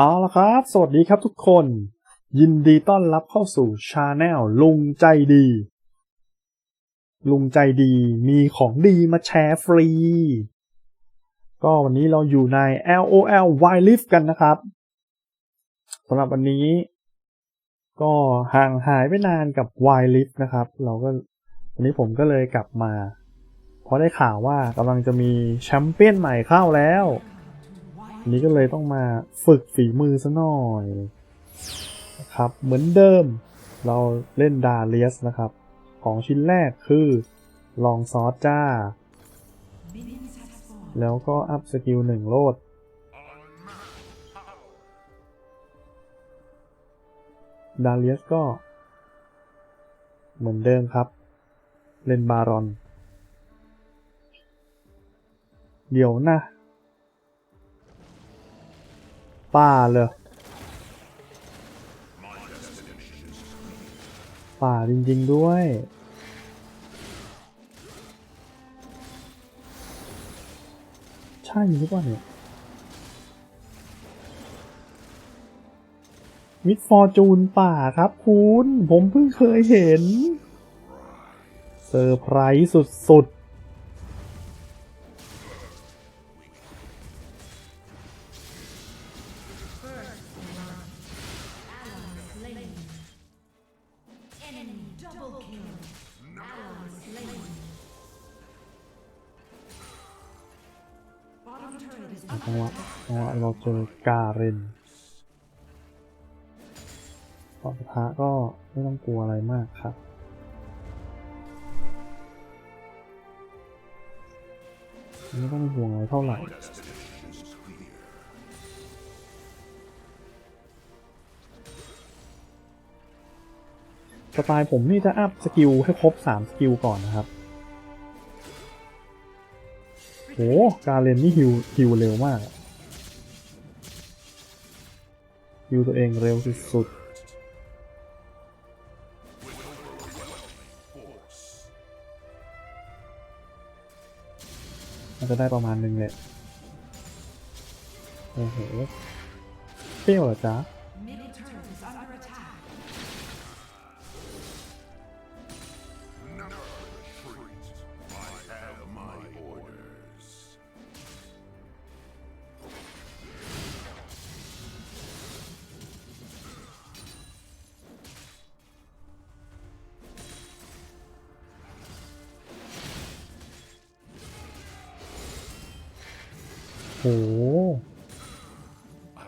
เอาละครับ สวัสดีครับทุกคน ยินดีต้อนรับเข้าสู่ชาแนลลุงใจดี ลุงใจดีมีของดีมาแชร์ฟรี ก็วันนี้เราอยู่ใน LOL Wild Rift กันนะครับสำหรับวันนี้ ก็ห่างหายไปนานกับ Wild Rift นะครับ เราก็วันนี้ผมก็เลยกลับมา เพราะได้ข่าวว่ากำลังจะมีแชมเปี้ยนใหม่เข้าแล้ว อันนี้ก็เลยต้องมาฝึกฝีมือซะหน่อยนะครับเหมือนเดิมเราเล่นดาเลียสนะครับ ของชิ้นแรกคือลองซอสจ้า แล้วก็อัพสกิลหนึ่งโลดดาเลียสก็ เหมือนเดิมครับ เล่นบารอน เดี๋ยวนะ ป่าเลยป่าจริง ๆ ด้วย ใช่หรือเปล่าเนี่ยมิดฟอร์จูนป่าครับคุณ ผมเพิ่งเคยเห็น เซอร์ไพรส์สุด ๆ จังหวะเราเจอกาเรนตอพระก็ไม่ต้องกลัวอะไรมากครับ ไม่ต้องห่วงอะไรเท่าไหร่สไตล์ผมนี่จะอัพสกิลให้ครบ 3 สกิลก่อนนะครับ โห การเล่นนี่ฮิวฮิวเร็วมาก ฮิวตัวเองเร็วสุดๆมันจะได้ประมาณหนึ่งแหละ โอ้โห เปรี้ยวเหรอจ๊ะ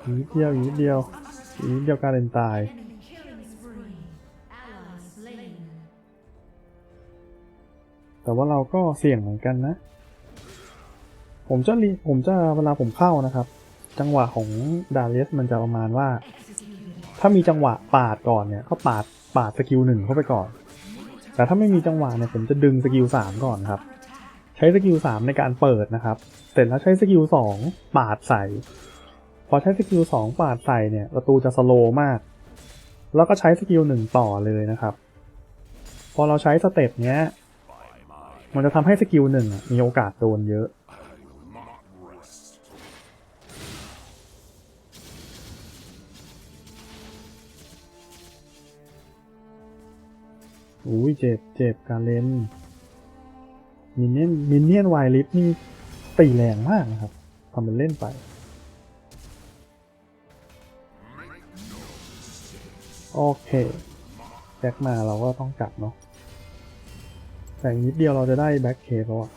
อีกเดียวอีกเดียวอีกเดียวการเล่นตายแต่ว่าเราก็เสี่ยงเหมือนกันนะ ผมจะรีผมจะเวลาผมเข้านะครับ จังหวะของดาเลสมันจะประมาณว่า ถ้ามีจังหวะปาดก่อนเนี่ยก็ปาดปาดสกิลหนึ่งเข้าไปก่อน แต่ถ้าไม่มีจังหวะเนี่ยผมจะดึงสกิลสามก่อนครับ ช้สกิลสามในการเปิดนะครับ เสร็จแล้วใช้สกิลสองปาดใส่ พอใช้สกิลสองปาดใส่เนี่ยประตูจะสโลมาก แล้วก็ใช้สกิลหนึ่งต่อเลยนะครับ พอเราใช้สเต็ปเนี้ย มันจะทำให้สกิลหนึ่งมีโอกาสโดนเยอะ อุ้ยเจ็บเจ็บการเล่น มินเนี่ยนมินเนี่ยนไวลิฟนี่ตีแรงมากนะครับทำเป็นเล่นไป โอเคแบ็กมาเราก็ต้องกลับเนาะแต่อีกนิดเดียวเราจะได้แบ็กเคสแล้วอะ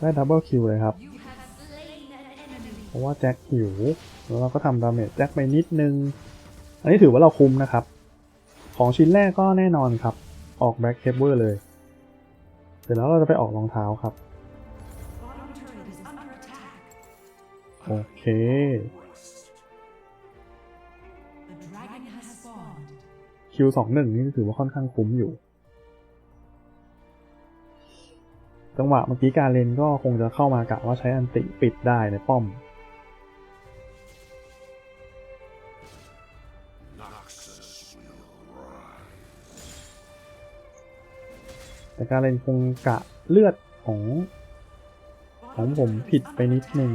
ได้ดับเบิลคิวเลยครับ ราะว่าแจ็คหิว แล้วเราก็ทำดาเมจแจ็คไปนิดนึง อันนี้ถือว่าเราคุ้มนะครับ ของชิ้นแรกก็แน่นอนครับ ออกแบ็คเคเบิลเลย เสร็จแล้วเราจะไปออกรองเท้าครับ โอเคคิวสองหนึ่งนี่ถือว่าค่อนข้างคุ้มอยู่ จังหวะเมื่อกี้การเลนก็คงจะเข้ามากะว่าใช้อันติปิดได้ในป้อม แต่การเล่นคงกะเลือดของ ของผมผิดไปนิดนึง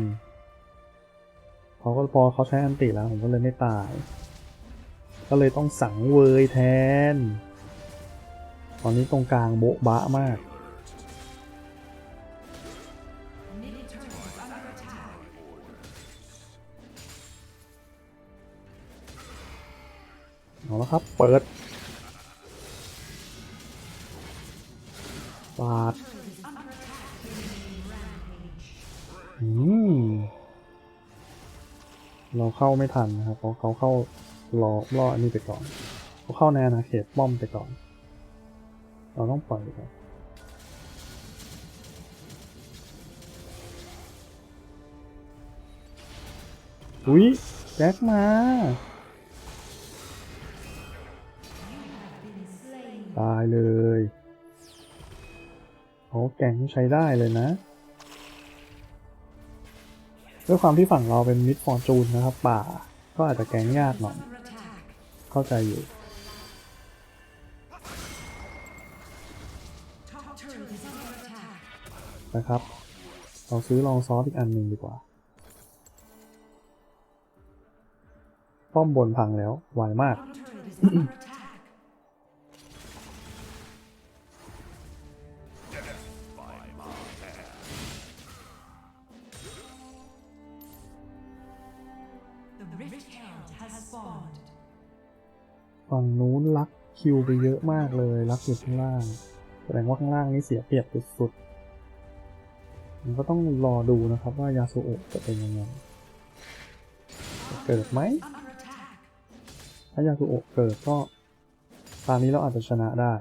เขาก็พอเขาใช้อันติแล้วผมก็เลยไม่ตาย ก็เลยต้องสังเวยแทน ตอนนี้ตรงกลางโบ๊ะบะมากเอาละครับ เปิดาดอืมเราเข้าไม่ทันนะครับเพราะเขาเข้ารอรออันนี้ไปก่อนเขาเข้าในอาณาเขตป้อมไปก่อน เราต้องปล่อยไปก่อนอุ้ยแจ็คมาตายเลย โอ้แกงใช้ได้เลยนะ ด้วยความที่ฝั่งเราเป็นมิดฟอร์จูนนะครับ ป่า ก็อาจจะแกงยากหน่อย เข้าใจอยู่นะครับ เราซื้อลองซอสอีกอันหนึ่งดีกว่า ป้อมบนพังแล้วไวมาก ฝั่งนู้นลักคิวไปเยอะมากเลยลักอยู่ข้างล่าง แสดงว่าข้างล่างนี่เสียเปรียบสุดๆมันก็ต้องรอดูนะครับว่ายาสูโอะจะเป็นยังไงจะเกิดไหม Under attack. ถ้ายาสูโอะเกิดก็ตอนนี้เราอาจจะชนะได้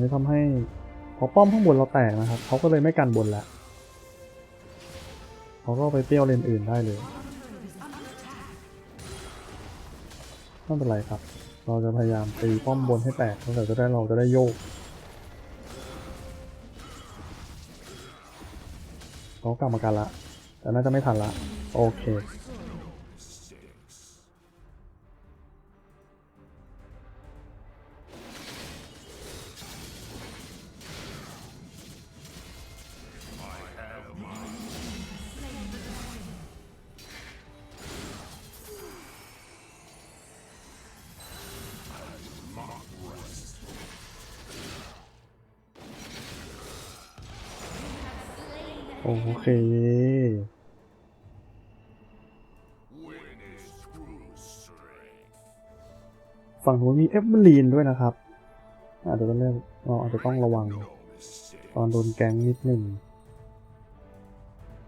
นี้ทำให้พอป้อมข้างบนเราแตกนะครับเขาก็เลยไม่กันบนแล้วเขาก็ไปเปรี้ยวเลนอื่นได้เลยไม่เป็นไรครับ เราจะพยายามตีป้อมบนให้แตกเราจะได้เราจะได้โยกเขากลับมากันละแต่น่าจะไม่ทันละ โอเค โอเคฝั่งนู้นมีเอฟเวอรีนด้วยนะครับอาจจะต้องเรียกเราอาจจะต้องระวัง ตอนโดนแก๊งนิดหนึ่ง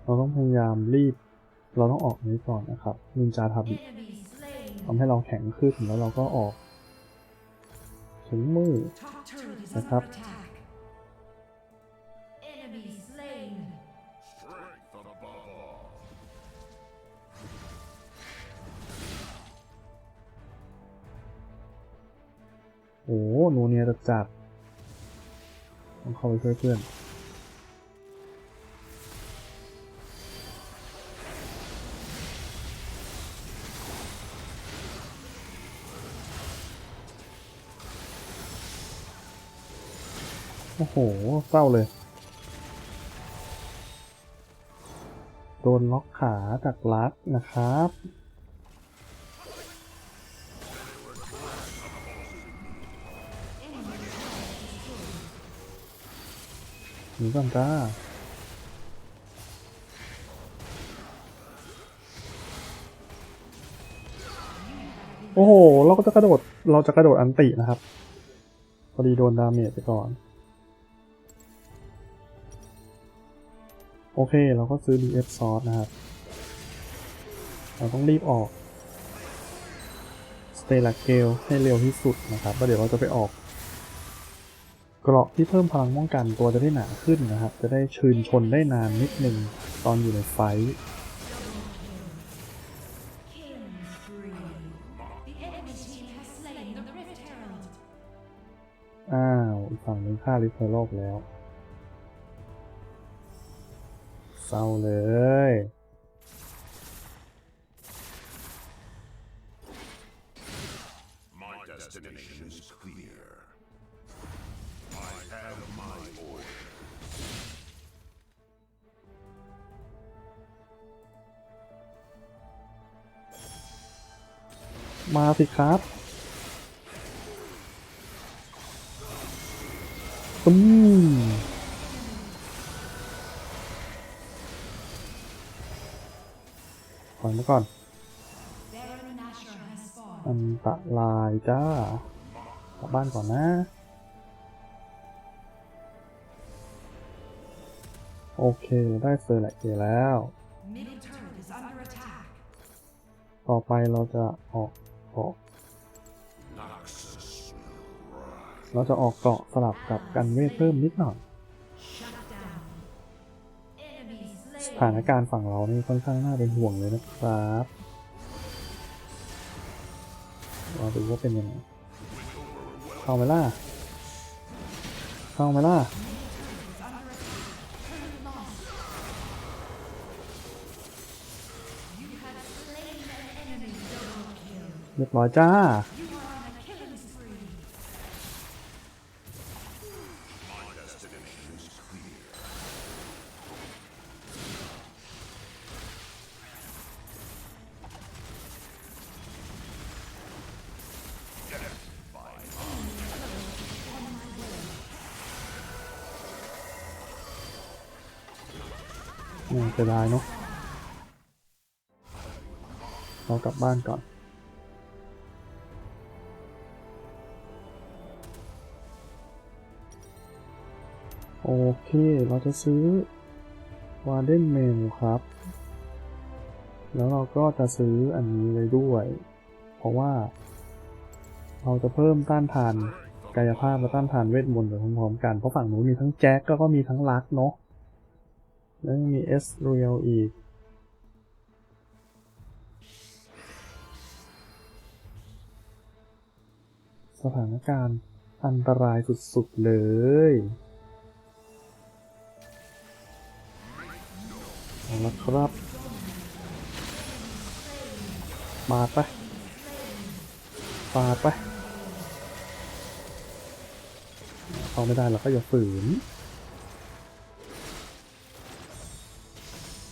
เราต้องพยายามรีบ เราต้องออกนี้ก่อนนะครับนินจาทาบิ Enemy slain. ทำให้เราแข็งขึ้นแล้วเราก็ออกถึงมือนะครับ โอ้โหหนูเนี่ยจะจัดต้องเข้าไปช่วยเพื่อนโอ้โห เศร้าเลย โดนล็อกขาจากลัดนะครับ หนีก่อนจ้าโอ้โห เราก็จะกระโดด เราจะกระโดดอันตินะครับ พอดีโดนดาเมจไปก่อน โอเค เราก็ซื้อ DF ซอสนะครับ เราต้องรีบออก สเตล a เกลให้เร็วที่สุดนะครับ แล้วเดี๋ยวเราจะไปออก เกราะที่เพิ่มพลังป้องกันตัวจะได้หนาขึ้นนะครับ จะได้ชืนชนได้นานนิดนึงตอนอยู่ในไฟอ้าวอีกฝั่งหนึงฆ่าลิเทอโลกแล้ว เศร้าเลย มาสิครับตุ้มถอยมาก่อน อันตรายจ้ากลับบ้านก่อนนะ โอเคเราได้เซอร์แลกเกแล้ว ต่อไปเราจะออก เกาะ Noxus will rise. เราจะออกเกาะสลับกับกันเวทเพิ่มนิดหน่อยสถานการณ์ฝั่งเรานี่ค่อนข้างน่าเป็นห่วงเลยนะครับเราดูว่าเป็นยังไงเข้าไหมล่ะเข้าไหมล่ะ เรียบร้อยจ้า จะได้เนาะเรากลับบ้านก่อน โอเค เราจะซื้อวาเดนเมลครับ แล้วเราก็จะซื้ออันนี้ไว้ด้วย เพราะว่า เราจะเพิ่มต้านทานกายภาพและต้านทานเวทมนต์ไปพร้อมๆกัน เพราะฝั่งนู้นมีทั้งแจ็คแล้วก็มีทั้งลักเนาะ แล้วยังมีเอสเรียลอีก สถานการณ์อันตรายสุดๆเลย เอาละครับ มาไปมาไปเอาไม่ได้เราก็อย่าฝืน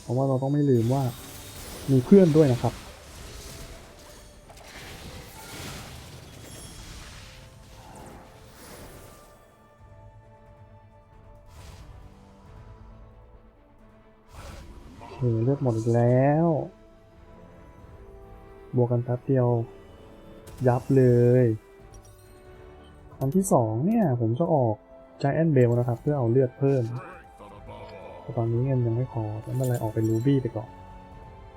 เพราะว่าเราต้องไม่ลืมว่ามีเพื่อนด้วยนะครับ อดหมดอีกแล้ว บวกกันแป๊บเดียว ยับเลยอันที่สองเนี่ย ผมจะออก Giant Bell นะครับ เพื่อเอาเลือดเพิ่มแต่ตอนนี้เงินยังไม่พอไม่เป็นไรออกเป็นรูบี้ไปก่อน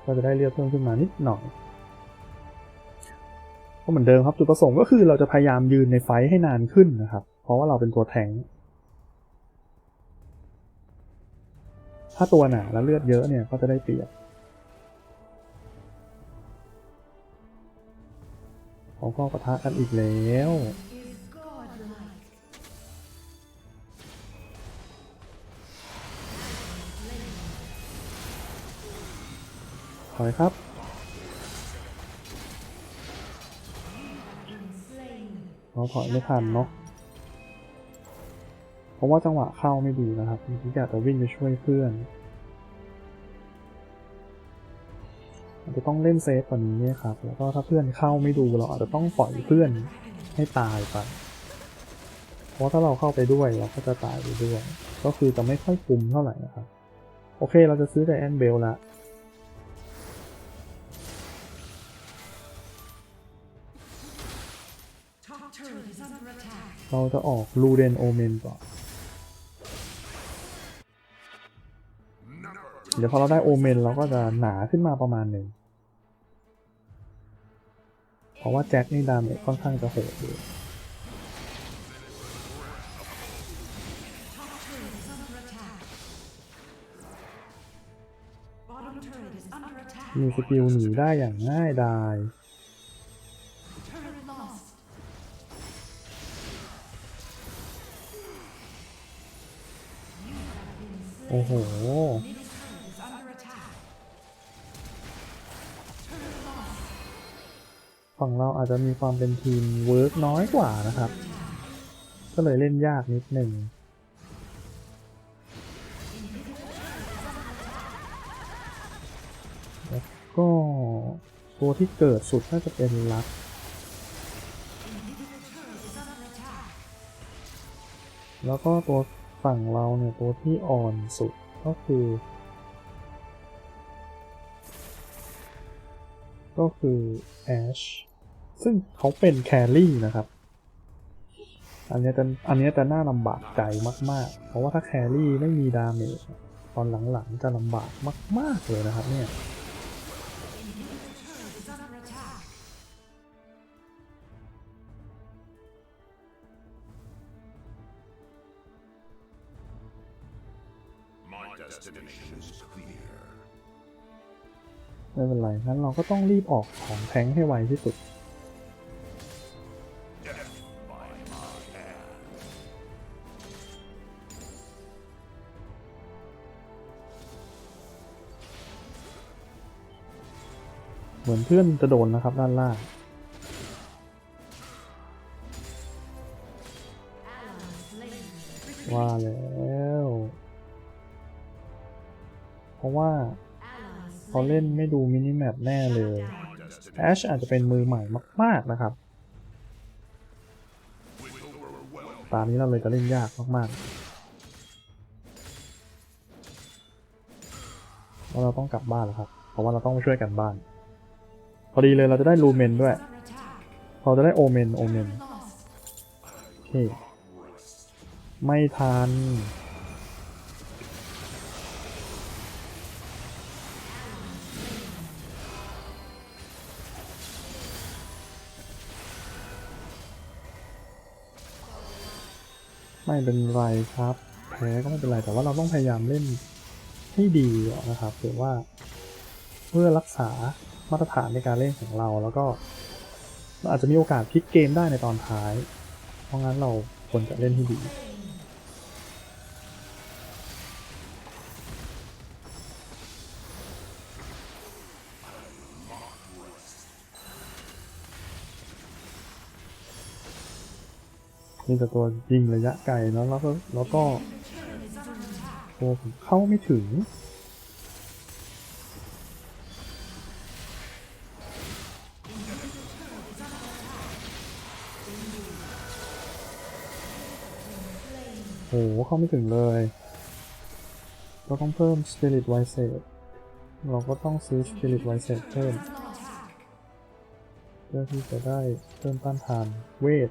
ก็จะได้เลือดเพิ่มขึ้นมานิดหน่อยก็เหมือนเดิมครับจุดประสงค์ก็คือเราจะพยายามยืนในไฟให้นานขึ้นนะครับ เพราะว่าเราเป็นตัวแทง ถ้าตัวหนาแล้วเลือดเยอะเนี่ยก็จะได้เปรียบเขาก็ปะทะกันอีกแล้วถอยครับเราถอยไม่ทันเนาะ เพราะว่าจังหวะเข้าไม่ดีนะครับเมื่อกี้อยากจะวิ่งไปช่วยเพื่อนอาจจะต้องเล่นเซฟกว่านี้ครับ แล้วก็ถ้าเพื่อนเข้าไม่ดูเราอาจจะต้องปล่อยเพื่อนให้ตายไป เพราะถ้าเราเข้าไปด้วยเราก็จะตายไปด้วย ก็คือจะไม่ค่อยคุ้มเท่าไหร่นะครับ โอเคเราจะซื้อไดแอนเบลละเราจะออกลูเดนโอเมนก่อน เดี๋ยวพอเราได้โอเมนเราก็จะหนาขึ้นมาประมาณหนึ่ง เพราะว่าแจ็คนี่ดามเนี่ยค่อนข้างจะโหดเลยมีสกิลหนีได้อย่างง่ายดายโอ้โห ฝั่งเราอาจจะมีความเป็นทีมเวิร์กน้อยกว่านะครับ ก็เลยเล่นยากนิดหนึ่งแล้วก็ตัวที่เกิดสุดน่าจะเป็นลักแล้วก็ตัวฝั่งเราเนี่ยตัวที่อ่อนสุดก็คือ ก็คือแอช ซึ่งเขาเป็นแครี่นะครับ อันนี้จะอันนี้จะน่าลำบากใจมาก ๆ เพราะว่าถ้าแครี่ไม่มีดาเมจตอนหลังๆจะลำบากมาก ๆ เลยนะครับเนี่ยไม่เป็นไรงั้นเราก็ต้องรีบออกของแทงให้ไวที่สุด มือนเพื่อนจะโดนนะครับด้านล่างว่าแล้ว เพราะว่าเขาเล่นไม่ดูมินิแมปแน่เลยแอชอาจจะเป็นมือใหม่มาก ๆ นะครับ ตามนี้เราเลยจะเล่นยากมากๆแล้วเราต้องกลับบ้านแล้วครับ เพราะว่าเราต้องช่วยกันบ้าน อดีเลยเราจะได้ลูเมนด้วย เราจะได้โอเมนโอเมนโอเคไม่ทันไม่เป็นไรครับ แพ้ก็ไม่เป็นไร แต่ว่าเราต้องพยายามเล่นให้ดีนะครับถือว่าเพื่อรักษา มาตรฐานในการเล่นของเรา แล้วก็เราอาจจะมีโอกาสพลิกเกมได้ในตอนท้าย เพราะงั้นเราควรจะเล่นให้ดีนี่แต่ตัวยิงระยะไกลเนาะแล้วก็แล้วก็ผมเข้าไม่ถึง โหเข้าไม่ถึงเลย เราต้องเพิ่ม Spirit w i s e เราก็ต้องซื้อ Spirit w i s e เพิ่ม เพื่อที่จะได้เพิ่มต้านทานเวท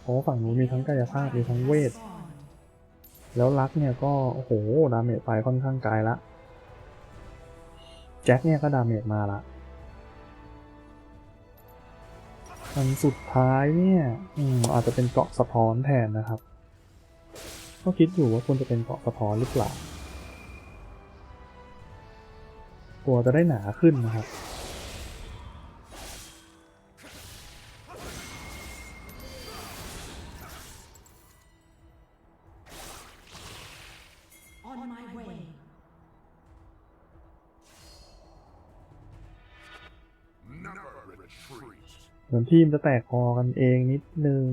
เพราะฝั่งนู้นมีทั้งกายภาพมีทั้งเวท แล้วลักเนี่ยก็โอ้โหดาเมจไปค่อนข้างไกลละ แจ็คเนี่ยก็ดาเมจมาละอันสุดท้ายเนี่ย อืมอาจจะเป็นเกาะสะท้อนแทนนะครับ ก็คิดอยู่ว่าควรจะเป็นเกาะสะท้อนหรือเปล่า ตัวจะได้หนาขึ้นนะครับ On my way. Never retreat. เหมือนทีมจะแตกคอกันเองนิดนึง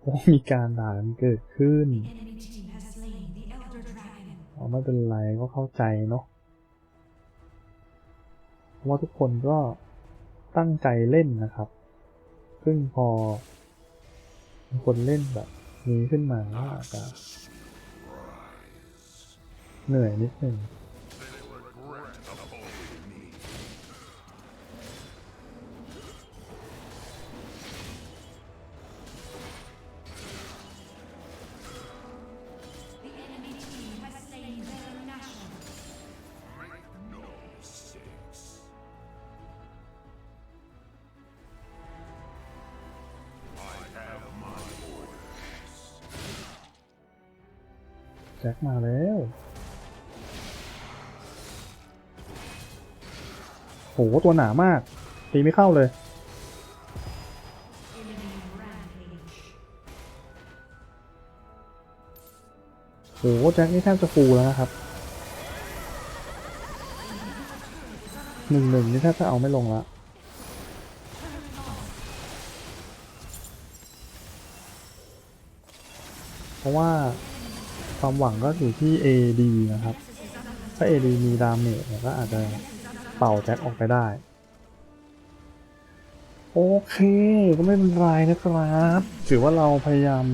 เพราะมีการด่ากันเกิดขึ้น ไม่เป็นไรก็เข้าใจเนาะว่าทุกคนก็ตั้งใจเล่นนะครับ ซึ่งพอคนเล่นแบบนี้ขึ้นมาก็อาจจะเหนื่อยนิดนึง บ็กมาแล้วโหตัวหนามาก ตีไม่เข้าเลยโหแจ็คนี่แทบจะฟูแล้วนะครับหนึ่งหนึ่งนี่แทบจะเอาไม่ลงละเพราะว่า ความหวังก็อยู่ที่ AD นะครับ ถ้า AD มีดาเมจเนี่ยก็อาจจะเป่าแจ็คออกไปได้ โอเค ก็ไม่เป็นไรนะครับ ถือว่าเราพยายาม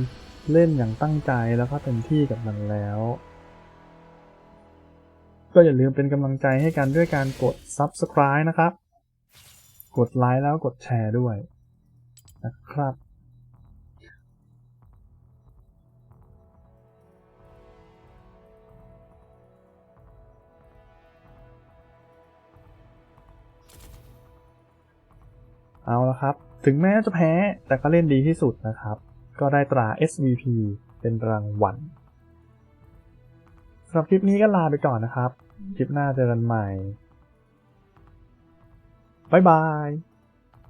เล่นอย่างตั้งใจแล้วก็เต็มที่กับมันแล้ว ก็อย่าลืมเป็นกำลังใจให้กันด้วยการกด Subscribe นะครับ กดไลค์แล้วกดแชร์ด้วยนะครับ เอาละครับ ถึงแม้จะแพ้แต่ก็เล่นดีที่สุดนะครับ ก็ได้ตรา SVP เป็นรางวัลสำหรับคลิปนี้ก็ลาไปก่อนนะครับ คลิปหน้าเจอกันใหม่ บ๊ายบาย